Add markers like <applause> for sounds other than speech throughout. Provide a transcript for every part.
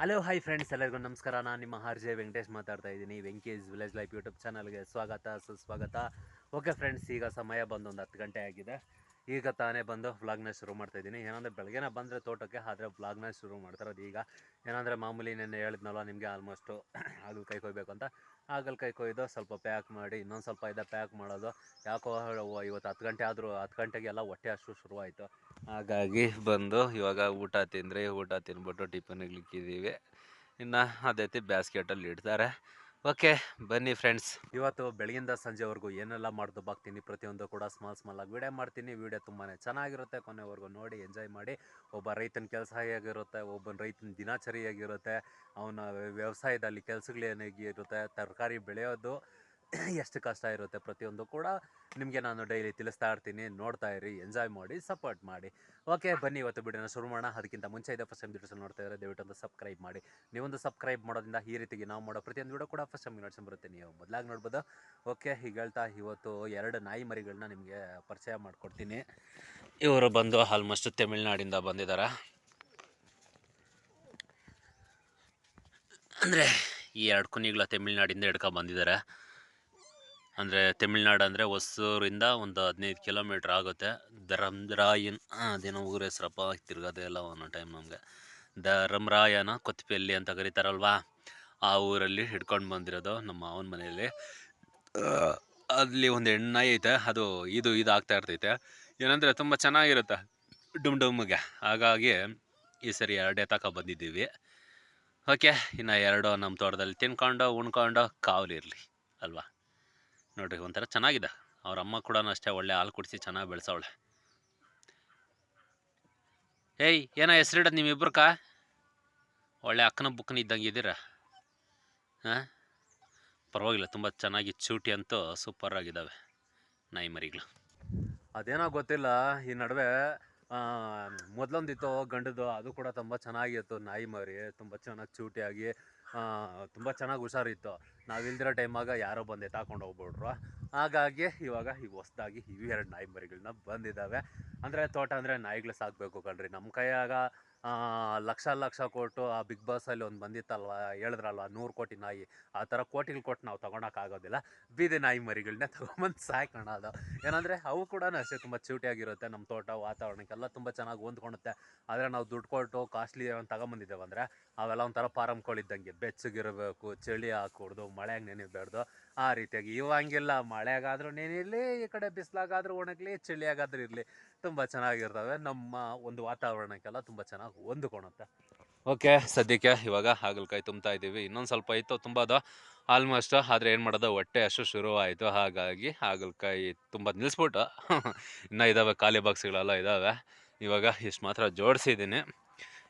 Hello hi friends ಎಲ್ಲರಿಗೂ ನಮಸ್ಕಾರ. ನಾನು ನಿಮ್ಮ ಆರ್ ಜೆ ವೆಂಕಟೇಶ್ ಮಾತಾಡ್ತಾ ಇದ್ದೀನಿ. ವೆಂಕೇಶ್ ವಿಲೇಜ್ ಲೈಫ್ ಯೂಟ್ಯೂಬ್ ಚಾನಲ್ಗೆ ಸ್ವಾಗತ, ಸುಸ್ವಾಗತ. ಓಕೆ ಫ್ರೆಂಡ್ಸ್ ಈಗ ಸಮಯ ಬಂದು ಒಂದು ಹತ್ತು ಗಂಟೆ ಆಗಿದೆ. ಈಗ ತಾನೇ ಬಂದು ವ್ಲಾಗ್ನ ಶುರು ಮಾಡ್ತಾ ಇದ್ದೀನಿ. ಏನಂದರೆ ಬೆಳಗ್ಗೆನ ಬಂದರೆ ತೋಟಕ್ಕೆ, ಆದರೆ ವ್ಲಾಗ್ನ ಶುರು ಮಾಡ್ತಾರೋದು ಈಗ. ಏನಂದರೆ ಮಾಮೂಲಿ ನೆನ್ನೆ ಹೇಳಿದ್ನಲ್ಲ ನಿಮಗೆ ಆಲ್ಮೋಸ್ಟು ಕೈ ಕೊಯ್ಬೇಕು ಅಂತ. ಕೈ ಕೊಯ್ದು ಸ್ವಲ್ಪ ಪ್ಯಾಕ್ ಮಾಡಿ, ಇನ್ನೊಂದು ಸ್ವಲ್ಪ ಇದೆ ಪ್ಯಾಕ್ ಮಾಡೋದು. ಯಾಕೋ ಇವತ್ತು ಹತ್ತು ಗಂಟೆ ಆದರೂ, ಹತ್ತು ಗಂಟೆಗೆಲ್ಲ ಹೊಟ್ಟೆ ಅಷ್ಟು ಶುರುವಾಯಿತು. ಹಾಗಾಗಿ ಬಂದು ಇವಾಗ ಊಟ ತಿಂದರೆ ಊಟ ತಿನ್ಬಿಟ್ಟು ಟಿಫನ್ ಇಕ್ಕಿದ್ದೀವಿ ಇನ್ನು ಅದೇ ಬ್ಯಾಸ್ಕೆಟಲ್ಲಿ ಇಡ್ತಾರೆ. ಓಕೆ, ಬನ್ನಿ ಫ್ರೆಂಡ್ಸ್. ಇವತ್ತು ಬೆಳಗಿಂದ ಸಂಜೆವರೆಗೂ ಏನೆಲ್ಲ ಮಾಡ್ದು ಬಾಗ್ತೀನಿ ಪ್ರತಿಯೊಂದು ಕೂಡ ಸ್ಮಾಲ್ ಸ್ಮಾಲ್ ಆಗಿ ವೀಡಿಯೋ ಮಾಡ್ತೀನಿ. ವೀಡಿಯೋ ತುಂಬಾ ಚೆನ್ನಾಗಿರುತ್ತೆ. ಕೊನೆವರೆಗೂ ನೋಡಿ ಎಂಜಾಯ್ ಮಾಡಿ. ಒಬ್ಬ ರೈತನ ಕೆಲಸ ಹೇಗಿರುತ್ತೆ ಒಬ್ಬನ ರೈತನ ದಿನಚರಿ ಹೇಗಿರುತ್ತೆ, ಅವನ ವ್ಯವಸಾಯದಲ್ಲಿ ಕೆಲಸಗಳೇನಾಗಿರುತ್ತೆ ತರಕಾರಿ ಬೆಳೆಯೋದು ಎಷ್ಟು ಕಷ್ಟ ಇರುತ್ತೆ ಪ್ರತಿಯೊಂದು ಕೂಡ ನಿಮಗೆ ನಾನು ಡೈಲಿ ತಿಳಿಸ್ತಾ ಇರ್ತೀನಿ. ನೋಡ್ತಾ ಇರಿ, ಎಂಜಾಯ್ ಮಾಡಿ, ಸಪೋರ್ಟ್ ಮಾಡಿ. ಓಕೆ, ಬನ್ನಿ ಇವತ್ತು ವಿಡಿಯೋನ ಶುರು ಮಾಡೋಣ. ಅದಕ್ಕಿಂತ ಮುಂಚೆ ಇದೆ ಫಸ್ಟ್ ಟೈಮ್ ವಿಡಿಯೋಸ್ ನೋಡ್ತಾ ಇದ್ದಾರೆ ದಯವಿಟ್ಟು ಒಂದು ಸಬ್ಸ್ಕ್ರೈಬ್ ಮಾಡಿ. ನೀವೊಂದು ಸಬ್ಸ್ಕ್ರೈಬ್ ಮಾಡೋದ್ರಿಂದ ಈ ರೀತಿಗೆ ನಾವು ಮಾಡೋ ಪ್ರತಿಯೊಂದು ವಿಡಿಯೋ ಕೂಡ ಫಸ್ಟ್ ಟೈಮ್ ನೋಡ್ಸ್ಕೊಂಡ್ ಬರುತ್ತೆ. ನೀವು ಮೊದಲಾಗಿ ನೋಡ್ಬೋದು. ಓಕೆ ಈಗ ಹೇಳ್ತಾ ಇವತ್ತು ಎರಡು ನಾಯಿ ಮರಿಗಳನ್ನ ನಿಮಗೆ ಪರಿಚಯ ಮಾಡಿಕೊಡ್ತೀನಿ. ಇವರು ಬಂದು ಆಲ್ಮೋಸ್ಟ್ ತಮಿಳ್ನಾಡಿಂದ ಬಂದಿದ್ದಾರೆ ಅಂದರೆ ಈ ಎರಡು ಕುನಿಗಳ ತಮಿಳ್ನಾಡಿಂದ ಹಿಡ್ಕೊಂಡು ಬಂದಿದ್ದಾರೆ ಅಂದರೆ ತಮಿಳ್ನಾಡು ಅಂದರೆ ಹೊಸೂರಿಂದ ಒಂದು ಹದಿನೈದು ಕಿಲೋಮೀಟ್ರ್ ಆಗುತ್ತೆ. ಧರ್ಮರಾಯನ್ ಅದೇನೋ ಊರ ಹೆಸ್ರಪ್ಪ ತಿರ್ಗೋದೇ ಇಲ್ಲ ಒಂದೊಂದು ಟೈಮ್ ನಮಗೆ. ಧರ್ಮರಾಯನ ಕೊತ್ತಪಲ್ಲಿ ಅಂತ ಕರೀತಾರಲ್ವಾ? ಆ ಊರಲ್ಲಿ ಹಿಡ್ಕೊಂಡು ಬಂದಿರೋದು ನಮ್ಮ ಮಾವನ ಮನೆಯಲ್ಲಿ. ಅಲ್ಲಿ ಒಂದು ಹೆಣ್ಣಾಯಿ ಐತೆ, ಅದು ಇದು ಇದು ಆಗ್ತಾ ಇರ್ತೈತೆ. ಏನಂದರೆ ತುಂಬ ಚೆನ್ನಾಗಿರುತ್ತೆ. ಡುಮ್ ಡುಮ್ಗೆ. ಹಾಗಾಗಿ ಈ ಸರಿ ಎರಡೇ ತಕ ಬಂದಿದ್ದೀವಿ. ಓಕೆ ಇನ್ನು ಎರಡು ನಮ್ಮ ತೋಟದಲ್ಲಿ ತಿನ್ಕೊಂಡು, ಉಣ್ಕೊಂಡು, ಕಾವಲಿರಲಿ. ಅಲ್ವಾ? ನೋಡ್ರಿ, ಒಂಥರ ಚೆನ್ನಾಗಿದೆ. ಅವ್ರ ಅಮ್ಮ ಕೂಡ ಅಷ್ಟೇ ಒಳ್ಳೆ ಹಾಲು ಕುಡಿಸಿ ಚೆನ್ನಾಗಿ ಬೆಳೆಸವಳೆ. ಏಯ್, ಏನೋ ನಿಮ್ಮಿಬ್ರು ಕಾ? ಒಳ್ಳೆ ಅಕ್ಕನ ಬುಕ್ಕನ ಇದ್ದಂಗೆ ಇದ್ದೀರ? ಹಾಂ? ಪರವಾಗಿಲ್ಲ, ತುಂಬ ಚೆನ್ನಾಗಿ ಚೂಟಿ ಅಂತೂ ಸೂಪರ್ ಆಗಿದ್ದಾವೆ ನಾಯಿ ಮರಿಗಳು. ಅದೇನೋ ಗೊತ್ತಿಲ್ಲ, ಈ ನಡುವೆ ಮೊದಲೊಂದಿತ್ತು ಗಂಡದು ಅದು ಕೂಡ ತುಂಬ ಚೆನ್ನಾಗಿತ್ತು, ನಾಯಿ ಮರಿ, ತುಂಬ ಚೆನ್ನಾಗಿ ಚೂಟಿಯಾಗಿ ತುಂಬ ಚೆನ್ನಾಗಿ ಹುಷಾರಿತ್ತು. ನಾವಿಲ್ದಿರೋ ಟೈಮಾಗ ಯಾರೋ ಬಂದು ಎತ್ತಾಕೊಂಡು ಹೋಗ್ಬಿಟ್ರು. ಹಾಗಾಗಿ ಇವಾಗ ಈಗ ಹೊಸ್ದಾಗಿ ಇವು ಎರಡು ನಾಯಿ ಮರಿಗಳನ್ನ ಬಂದಿದ್ದಾವೆ ಅಂದರೆ ತೋಟ ಅಂದರೆ ನಾಯಿಗಳು ಸಾಕಬೇಕು ಕಣ್ರಿ. ನಮ್ಮ ಕೈಯಾಗ ಲಕ್ಷ ಲಕ್ಷ ಕೊಟ್ಟು ಆ ಬಿಗ್ ಬಾಸಲ್ಲಿ ಒಂದು ಬಂದಿತ್ತಲ್ವ ಹೇಳಿದ್ರಲ್ವ ನೂರು ಕೋಟಿ ನಾಯಿ. ಆ ಥರ ಕೋಟಿಗಳು ಕೊಟ್ಟು ನಾವು ತೊಗೊಳಕ್ಕಾಗೋದಿಲ್ಲ ಬೀದಿ ನಾಯಿ ಮರಿಗಳನ್ನ <laughs> ತೊಗೊಂಬಂದು ಸಾಕೋಣದು ಏನಂದರೆ ಅವು ಕೂಡ ಅಷ್ಟೇ ತುಂಬ ಚೂಟಿಯಾಗಿರುತ್ತೆ ನಮ್ಮ ತೋಟ ವಾತಾವರಣಕ್ಕೆಲ್ಲ ತುಂಬ ಚೆನ್ನಾಗಿ ಹೊಂದ್ಕೊಳುತ್ತೆ ಆದರೆ ನಾವು ದುಡ್ಡು ಕೊಟ್ಟು ಕಾಸ್ಟ್ಲಿ ಒಂದು ತಗೊಂಬಂದಿದ್ದೇವೆ ಅಂದರೆ ಅವೆಲ್ಲ ಒಂಥರ ಫಾರಮ್ ಇದ್ದಂಗೆ ಬೆಚ್ಚಗಿರಬೇಕು ಚಳಿ ಹಾಕೂಡ್ದು ಮಳೆಯಾಗ ನೆನಿಬೇಡ್ದು. ಆ ರೀತಿಯಾಗಿ. ಇವಂಗಿಲ್ಲ ಮಳೆಗಾದ್ರೂ ನೆನಿರಲಿ ಈ ಕಡೆ ಬಿಸಿಲಾಗಾದ್ರೂ ಒಣಗಲಿ, ಚಳಿಯಾಗಾದ್ರೂ ಇರಲಿ, ತುಂಬ ಚೆನ್ನಾಗಿರ್ತವೆ. ನಮ್ಮ ಒಂದು ವಾತಾವರಣಕ್ಕೆಲ್ಲ ತುಂಬ ಚೆನ್ನಾಗಿ ಹೊಂದ್ಕೊಳುತ್ತೆ ಓಕೆ, ಸದ್ಯಕ್ಕೆ ಇವಾಗ ಹಾಗಲಕಾಯಿ ತುಂಬ್ತಾ ಇದ್ದೀವಿ. ಇನ್ನೊಂದು ಸ್ವಲ್ಪ ಇತ್ತು, ತುಂಬೋದು ಆಲ್ಮೋಸ್ಟ್, ಆದರೆ ಏನು ಮಾಡೋದು, ಹೊಟ್ಟೆ ಅಷ್ಟು ಶುರುವಾಯಿತು. ಹಾಗಾಗಿ ಹಾಗಲಕಾಯಿ ತುಂಬ ನಿಲ್ಲಿಸ್ಬಿಟ್ಟು <laughs> ಇನ್ನೂ ಇದ್ದಾವೆ ಖಾಲಿ ಬಾಕ್ಸ್ಗಳೆಲ್ಲ ಇದ್ದಾವೆ ಇವಾಗ ಇಷ್ಟು ಮಾತ್ರ ಜೋಡಿಸಿದ್ದೀನಿ.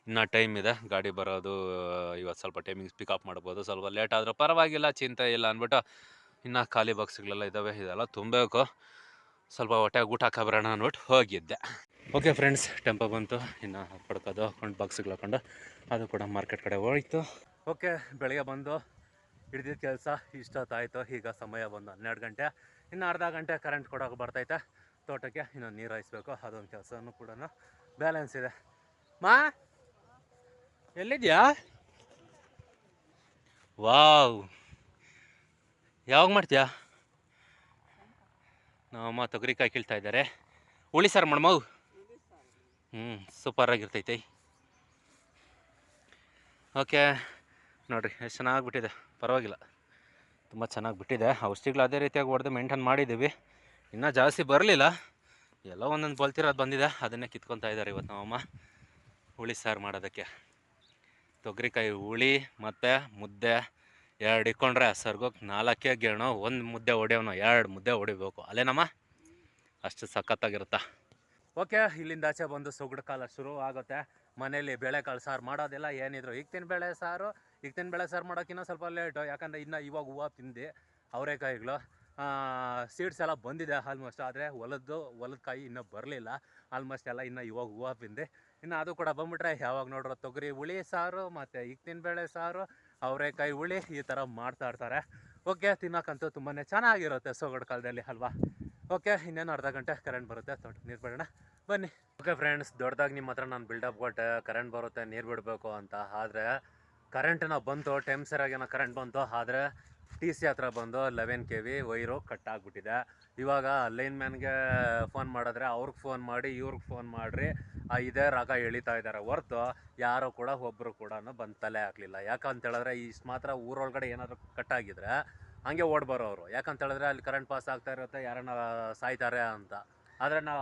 ಇನ್ನು ಟೈಮ್ ಇದೆ, ಗಾಡಿ ಬರೋದು ಇವತ್ತು ಸ್ವಲ್ಪ ಟೈಮಿಂಗ್ಸ್ ಪಿಕಪ್ ಮಾಡ್ಬೋದು. ಸ್ವಲ್ಪ ಲೇಟ್ ಆದರೂ ಪರವಾಗಿಲ್ಲ, ಚಿಂತೆ ಇಲ್ಲ ಅಂದ್ಬಿಟ್ಟು ಇನ್ನು ಖಾಲಿ ಬಾಕ್ಸ್ಗಳೆಲ್ಲ ಇದ್ದಾವೆ ಇದೆಲ್ಲ ತುಂಬಬೇಕು. ಸ್ವಲ್ಪ ಹೊಟ್ಟೆ ಊಟ ಹಾಕಬರೋಣ ಅಂದ್ಬಿಟ್ಟು ಹೋಗಿದ್ದೆ. ಓಕೆ ಫ್ರೆಂಡ್ಸ್ ಟೆಂಪೋ ಬಂತು. ಇನ್ನು ಪಡ್ಕೋದು ಹಾಕೊಂಡು ಬಾಕ್ಸ್ಗಳು ಹಾಕೊಂಡು ಅದು ಕೂಡ ಮಾರ್ಕೆಟ್ ಕಡೆ ಹೋಯ್ತು. ಓಕೆ ಬೆಳಗ್ಗೆ ಬಂದು ಹಿಡಿದಿದ್ದ ಕೆಲಸ ಇಷ್ಟೊತ್ತಾಯಿತು. ಈಗ ಸಮಯ ಬಂದು ಹನ್ನೆರಡು ಗಂಟೆ. ಇನ್ನು ಅರ್ಧ ಗಂಟೆ ಕರೆಂಟ್ ಕೊಡೋಕೆ ಬರ್ತೈತೆ. ತೋಟಕ್ಕೆ ಇನ್ನೊಂದು ನೀರು ಹಾಯಿಸ್ಬೇಕು. ಅದೊಂದು ಕೆಲಸನೂ ಕೂಡ ಬ್ಯಾಲೆನ್ಸ್ ಇದೆ. ಮಾ, ಎಲ್ಲಿದ್ಯಾ? ವಾವ್ ಯಾವಾಗ ಮಾಡ್ತೀಯಾ? ನಮ್ಮಮ್ಮ ತೊಗರಿಕಾಯಿ ಕೀಳ್ತಾ ಇದ್ದಾರೆ. ಹುಳಿ ಸಾರು ಮಾಡಮವು ಹ್ಞೂ ಸೂಪರ್ ಆಗಿರ್ತೈತೆ. ಓಕೆ ನೋಡಿರಿ, ಎಷ್ಟು ಚೆನ್ನಾಗಿ ಬಿಟ್ಟಿದೆ. ಪರವಾಗಿಲ್ಲ. ತುಂಬ ಚೆನ್ನಾಗಿ ಬಿಟ್ಟಿದೆ. ಔಷಧಿಗಳು ಅದೇ ರೀತಿಯಾಗಿ ಹೊಡೆದು ಮೇಂಟೈನ್ ಮಾಡಿದ್ದೀವಿ. ಇನ್ನೂ ಜಾಸ್ತಿ ಬರಲಿಲ್ಲ. ಎಲ್ಲ ಒಂದೊಂದು ಬಲ್ತಿರೋದು ಬಂದಿದೆ. ಅದನ್ನೇ ಕಿತ್ಕೊತಾ ಇದ್ದಾರೆ ಇವತ್ತು ನಮ್ಮಮ್ಮ. ಹುಳಿ ಸಾರು ಮಾಡೋದಕ್ಕೆ. ತೊಗರಿಕಾಯಿ ಹುಳಿ ಮತ್ತು ಮುದ್ದೆ. ಎರಡು ಇಕ್ಕೊಂಡ್ರೆ ಸರ್ಗೋಕ್ ನಾಲ್ಕೇ ಗೆಣೋ ಒಂದು ಮುದ್ದೆ ಹೊಡೆಯೋನು ಎರಡು ಮುದ್ದೆ ಹೊಡಿಬೇಕು. ಅಲ್ಲೇನಮ್ಮ? ಅಷ್ಟು ಸಖತ್ತಾಗಿರುತ್ತಾ? ಓಕೆ, ಇಲ್ಲಿಂದ ಆಚೆ ಬಂದು ಸೊಗಡು ಕಾಲ ಶುರು ಆಗುತ್ತೆ. ಮನೇಲಿ ಬೇಳೆಕಾಳು ಸಾರು ಮಾಡೋದಿಲ್ಲ, ಏನಿದ್ರು. ತಿನ್ ಬೇಳೆ ಸಾರು ತಿನ್ ಬೇಳೆ ಸಾರು ಮಾಡೋಕ್ಕಿನ್ನ ಸ್ವಲ್ಪ ಲೇಟು. ಯಾಕಂದರೆ ಇನ್ನು ಇವಾಗ ಹೂವು ತಿಂದು, ಅವರೆಕಾಯಿಗಳು. ಸೀಡ್ಸ್ ಎಲ್ಲ ಬಂದಿದೆ ಆಲ್ಮೋಸ್ಟ್ ಆದರೆ ಹೊಲದ್ದು, ಹೊಲದ ಕಾಯಿ ಇನ್ನೂ ಬರಲಿಲ್ಲ. ಆಲ್ಮೋಸ್ಟ್ ಎಲ್ಲ ಇನ್ನು ಇವಾಗ ಹೂವು ತಿಂದು ಇನ್ನು ಅದು ಕೂಡ ಬಂದ್ಬಿಟ್ರೆ ಯಾವಾಗ ನೋಡ್ರೋ ತೊಗರಿ ಹುಳಿ ಸಾರು, ಮತ್ತು ತಿನ್ ಬೇಳೆ ಸಾರು ಅವರೆಕಾಯಿ ಹುಳಿ ಈ ಥರ ಮಾಡ್ತಾ ಇರ್ತಾರೆ. ಓಕೆ ತಿನ್ನೋಕ್ಕಂತೂ ತುಂಬಾ ಚೆನ್ನಾಗಿರುತ್ತೆ ಸೊಗಡ್ ಕಾಲದಲ್ಲಿ ಅಲ್ವಾ? ಓಕೆ ಇನ್ನೇನು ಅರ್ಧ ಗಂಟೆ ಕರೆಂಟ್ ಬರುತ್ತೆ ತೋಟಕ್ಕೆ ನೀರು ಬಿಡೋಣ. ಬನ್ನಿ. ಓಕೆ ಫ್ರೆಂಡ್ಸ್ ದೊಡ್ಡದಾಗಿ ನಿಮ್ಮ ಹತ್ರ ನಾನು ಬಿಲ್ಡಪ್ ಕೊಟ್ಟೆ ಕರೆಂಟ್ ಬರುತ್ತೆ, ನೀರು ಬಿಡಬೇಕು ಅಂತ. ಆದರೆ ಕರೆಂಟ್ನ ಬಂತು ಟೈಮ್ ಸರಿಯಾಗಿ ಏನೋ ಕರೆಂಟ್ ಬಂತು. ಆದರೆ ಟಿ ಸಿ ಹತ್ರ ಬಂದು eleven K V wire cut ಆಗಿಬಿಟ್ಟಿದೆ ಇವಾಗ ಲೈನ್ ಮ್ಯಾನ್ಗೆ ಫೋನ್ ಮಾಡಿದ್ರೆ ಅವ್ರಿಗೆ ಫೋನ್ ಮಾಡಿ, ಇವ್ರಿಗೆ ಫೋನ್ ಮಾಡಿರಿ ಇದೇ ರಾಗ ಎಳಿತಾ ಇದ್ದಾರೆ ಹೊರ್ತು ಯಾರು ಕೂಡ ಒಬ್ಬರು ಕೂಡ ಬಂದು ತಲೆ ಹಾಕಲಿಲ್ಲ ಯಾಕಂತ ಹೇಳಿದ್ರೆ ಇಷ್ಟು ಮಾತ್ರ ಊರೊಳಗಡೆ ಏನಾದರೂ ಕಟ್ ಆಗಿದ್ರೆ ಹಂಗೆ ಓಡ್ ಬರೋರು ಯಾಕಂತ ಹೇಳಿದ್ರೆ ಅಲ್ಲಿ ಕರೆಂಟ್ ಪಾಸ್ ಆಗ್ತಾ ಇರುತ್ತೆ, ಯಾರನ್ನ ಸಾಯ್ತಾರೆ ಅಂತ. ಆದರೆ ನಾ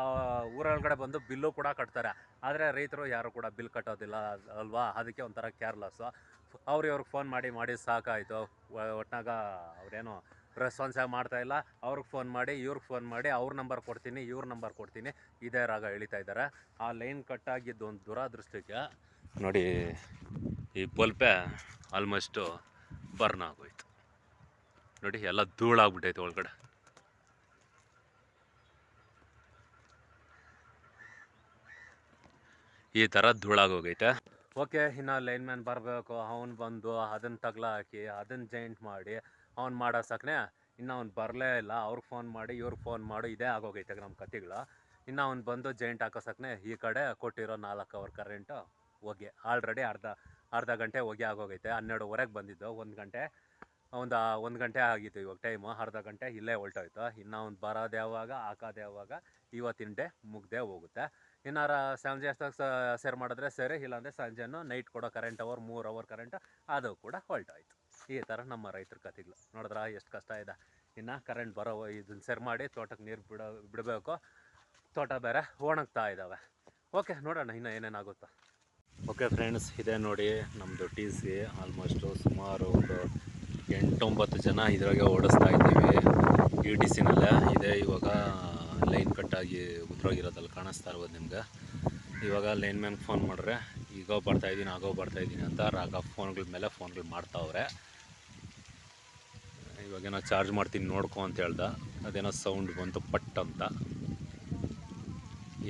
ಊರೊಳಗಡೆ ಬಂದು ಬಿಲ್ಲು ಕೂಡ ಕಟ್ತಾರೆ. ಆದರೆ ರೈತರು ಯಾರು ಕೂಡ ಬಿಲ್ ಕಟ್ಟೋದಿಲ್ಲ ಅಲ್ವಾ? ಅದಕ್ಕೆ ಒಂಥರ ಕೇರ್ಲೆಸ್ಸು ಅವ್ರು ಇವ್ರಿಗೆ ಫೋನ್ ಮಾಡಿ ಮಾಡಿ ಸಾಕಾಯಿತು. ಒಟ್ನಾಗ ಅವ್ರೇನು ಆಗಿ ಮಾಡ್ತಾ ಇಲ್ಲ. ಅವ್ರಿಗೆ ಫೋನ್ ಮಾಡಿ, ಇವ್ರಿಗೆ ಫೋನ್ ಮಾಡಿ, ಅವ್ರ ನಂಬರ್ ಕೊಡ್ತೀನಿ, ಇವ್ರ ನಂಬರ್ ಕೊಡ್ತೀನಿ. ಇದೇ ರಾಗ ಎಳಿತಾ ಇದ್ದಾರೆ. ಆ ಲೈನ್ ಕಟ್ ಆಗಿದ್ದು ಒಂದು ದುರಾದೃಷ್ಟಕ್ಕೆ ನೋಡಿ, ಈ ಬಲ್ಪೆ ಆಲ್ಮೋಸ್ಟು ಬರ್ನ್ ಆಗೋಯ್ತು. ನೋಡಿ, ಎಲ್ಲ ಧೂಳಾಗ್ಬಿಟ್ಟೈತೆ ಒಳಗಡೆ. ಈ ಥರ ಧೂಳಾಗೋಗೈತೆ. ಓಕೆ, ಇನ್ನು ಲೈನ್ ಮ್ಯಾನ್ ಬರಬೇಕು. ಅವ್ನು ಬಂದು ಅದನ್ನು ತಗ್ಲ ಹಾಕಿ ಅದನ್ನು ಜಾಯಿಂಟ್ ಮಾಡಿ ಅವ್ನು ಮಾಡೋ ಸಾಕನೆ. ಇನ್ನು ಅವ್ನು ಬರಲೇ ಇಲ್ಲ. ಅವ್ರಿಗೆ ಫೋನ್ ಮಾಡಿ, ಇವ್ರಿಗೆ ಫೋನ್ ಮಾಡಿ. ಇದೇ ಆಗೋಗೈತೆ ನಮ್ಮ ಕತೆಗಳು ಇನ್ನು ಅವ್ನು ಬಂದು ಜಾಯಿಂಟ್ ಹಾಕೋ ಈ ಕಡೆ ಕೊಟ್ಟಿರೋ ನಾಲ್ಕು ಅವರ್ ಕರೆಂಟು ಹೋಗಿ. ಆಲ್ರೆಡಿ ಅರ್ಧ ಅರ್ಧ ಗಂಟೆ ಹೋಗಿ ಆಗೋಗೈತೆ. ಹನ್ನೆರಡುವರೆಗೆ ಬಂದಿದ್ದು. ಒಂದು ಗಂಟೆ, ಒಂದು ಒಂದು ಗಂಟೆ ಆಗಿತ್ತು ಇವಾಗ ಟೈಮು ಅರ್ಧ ಗಂಟೆ ಇಲ್ಲೇ ಹೊಲ್ಟೋಯ್ತು. ಇನ್ನು ಅವ್ನು ಬರೋದು ಯಾವಾಗ, ಹಾಕೋದು ಯಾವಾಗ, ಇವತ್ತಿನ ಡೇ ಮುಗ್ದೇ ಹೋಗುತ್ತೆ. ಇನ್ನಾರ ಸಂಜೆ ಅಷ್ಟಾಗ ಸೇರ್ ಮಾಡಿದ್ರೆ ಸರಿ, ಇಲ್ಲಾಂದರೆ ಸಂಜೆನೂ ನೈಟ್ ಕೊಡೋ ಕರೆಂಟ್ ಅವರ್ ಮೂರು ಅವರ್ ಕರೆಂಟ್ ಅದು ಕೂಡ ಹೊಲ್ಟೋಯ್ತು. ಈ ಥರ ನಮ್ಮ ರೈತರ ಕತೆಗಳು ನೋಡಿದ್ರ ಎಷ್ಟು ಕಷ್ಟ ಇದೆ. ಇನ್ನು ಕರೆಂಟ್ ಬರೋ ಇದನ್ನ ಸೆರ್ ಮಾಡಿ ತೋಟಕ್ಕೆ ನೀರು ಬಿಡೋ, ಬಿಡಬೇಕು. ತೋಟ ಬೇರೆ ಒಣಗ್ತಾ ಇದ್ದಾವೆ ಓಕೆ, ನೋಡೋಣ ಇನ್ನು ಆಗುತ್ತೆ ಓಕೆ ಫ್ರೆಂಡ್ಸ್ ಇದೆ ನೋಡಿ ನಮ್ಮದು ಟಿ ಸಿ ಆಲ್ಮೋಸ್ಟು ಸುಮಾರು ಒಂದು ಎಂಟೊಂಬತ್ತು ಜನ ಇದ್ರಾಗೆ ಓಡಿಸ್ತಾ ಇದ್ದೀವಿ. ಈ ಟಿ ಸಿನಲ್ಲೇ ಇದೆ ಇವಾಗ ಲೈನ್ ಕಟ್ಟಾಗಿ ಉದ್ರೋಗಿರೋದಲ್ಲಿ ಕಾಣಿಸ್ತಾ ಇರ್ಬೋದು ನಿಮ್ಗೆ. ಇವಾಗ ಲೈನ್ ಮ್ಯಾನ್ಗೆ ಫೋನ್ ಮಾಡ್ರೆ ಈಗೋ ಬರ್ತಾ ಇದ್ದೀನಿ ಆಗೋ ಬರ್ತಾ ಇದ್ದೀನಿ ಅಂತ ರಾಗ ಫೋನ್ಗಳ ಮೇಲೆ ಫೋನ್ಗಳು ಮಾಡ್ತಾವ್ರೆ ಇವಾಗೇನೋ ಚಾರ್ಜ್ ಮಾಡ್ತೀನಿ ನೋಡ್ಕೊ ಅಂತ ಹೇಳ್ದ. ಅದೇನೋ ಸೌಂಡ್ ಬಂತು ಪಟ್ ಅಂತ.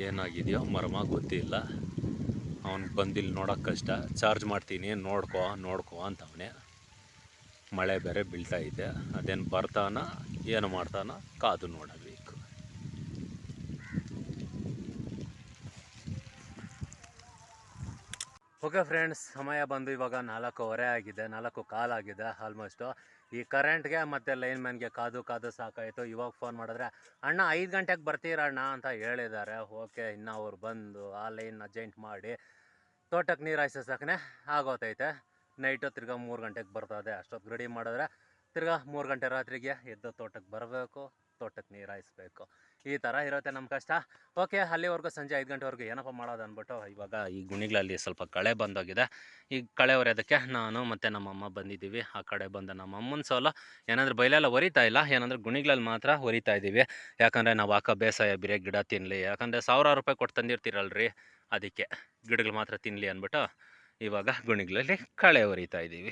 ಏನಾಗಿದೆಯೋ ಮರ್ಮ ಗೊತ್ತಿಲ್ಲ. ಅವ್ನಿಗೆ ಬಂದಿಲ್ಲಿ ನೋಡೋಕೆ ಕಷ್ಟ ಚಾರ್ಜ್ ಮಾಡ್ತೀನಿ, ನೋಡ್ಕೋ ನೋಡ್ಕೋ ಅಂತ ಅವನೇ. ಮಳೆ ಬೇರೆ ಬೀಳ್ತಾ ಇದೆ. ಅದೇನು ಬರ್ತಾನ, ಏನು ಮಾಡ್ತಾನ, ಕಾದು ನೋಡಬೇಕು ಓಕೆ ಫ್ರೆಂಡ್ಸ್, ಸಮಯ ಬಂದು ಇವಾಗ ನಾಲ್ಕೂವರೆ ಆಗಿದೆ, ನಾಲ್ಕು ಕಾಲಾಗಿದೆ ಆಲ್ಮೋಸ್ಟು ಈ ಕರೆಂಟ್ಗೆ ಮತ್ತು ಲೈನ್ ಮ್ಯಾನ್ಗೆ ಕಾದು ಕಾದು ಸಾಕಾಯಿತು. ಇವಾಗ ಫೋನ್ ಮಾಡಿದ್ರೆ, ಅಣ್ಣ, ಐದು ಗಂಟೆಗೆ ಬರ್ತೀರಣ್ಣ ಅಂತ ಹೇಳಿದ್ದಾರೆ. ಓಕೆ, ಇನ್ನು ಅವ್ರು ಬಂದು ಆ ಲೈನ್ನ ಜೈಂಟ್ ಮಾಡಿ ತೋಟಕ್ಕೆ ನೀರು ಹಾಯ್ಸೋ ಸಾಕನೆ ಆಗೋತೈತೆ. ನೈಟು ತಿರ್ಗಾ ಮೂರು ಗಂಟೆಗೆ ಬರ್ತದೆ. ಅಷ್ಟೊತ್ತು ರೆಡಿ ಮಾಡಿದ್ರೆ ತಿರ್ಗಾ ಮೂರು ಗಂಟೆ ರಾತ್ರಿಗೆ ಎದ್ದು ತೋಟಕ್ಕೆ ಬರಬೇಕು. ತೋಟಕ್ಕೆ ನೀರು ಹಾಯಿಸ್ಬೇಕು ಈ ಥರ ಇರುತ್ತೆ ನಮ್ಮ ಕಷ್ಟ. ಓಕೆ, ಅಲ್ಲಿವರೆಗೂ ಸಂಜೆ ಐದು ಗಂಟೆವರೆಗೂ ಏನಪ್ಪ ಮಾಡೋದು ಅಂದ್ಬಿಟ್ಟು ಇವಾಗ ಈ ಗುಣಿಗಳಲ್ಲಿ ಸ್ವಲ್ಪ ಕಳೆ ಬಂದೋಗಿದೆ. ಈ ಕಳೆ ಹೊರೆಯೋದಕ್ಕೆ ನಾನು ಮತ್ತು ನಮ್ಮಮ್ಮ ಬಂದಿದ್ದೀವಿ. ಆ ಕಡೆ ಬಂದ ನಮ್ಮ ಅಮ್ಮನ ಸೋಲು. ಏನಂದ್ರೆ ಬೈಲೆಲ್ಲ ಹೊರಿತಾ ಇಲ್ಲ? ಏನಂದ್ರೆ ಗುಣಿಗಳಲ್ಲಿ ಮಾತ್ರ ಹೊರಿತಾ ಇದ್ದೀವಿ ಯಾಕಂದರೆ ನಾವು ಹಾಕೋ ಬೇಸಾಯ, ಬಿರೇ ಗಿಡ ತಿನ್ನಲಿ ಯಾಕಂದರೆ ಸಾವಿರಾರು ರೂಪಾಯಿ ಕೊಟ್ಟು ತಂದಿರ್ತೀರಲ್ರಿ? ಅದಕ್ಕೆ ಗಿಡಗಳು ಮಾತ್ರ ತಿನ್ನಲಿ ಅಂದ್ಬಿಟ್ಟು ಇವಾಗ ಗುಣಿಗಳಲ್ಲಿ ಕಳೆ ಹೊರಿತಾ ಇದ್ದೀವಿ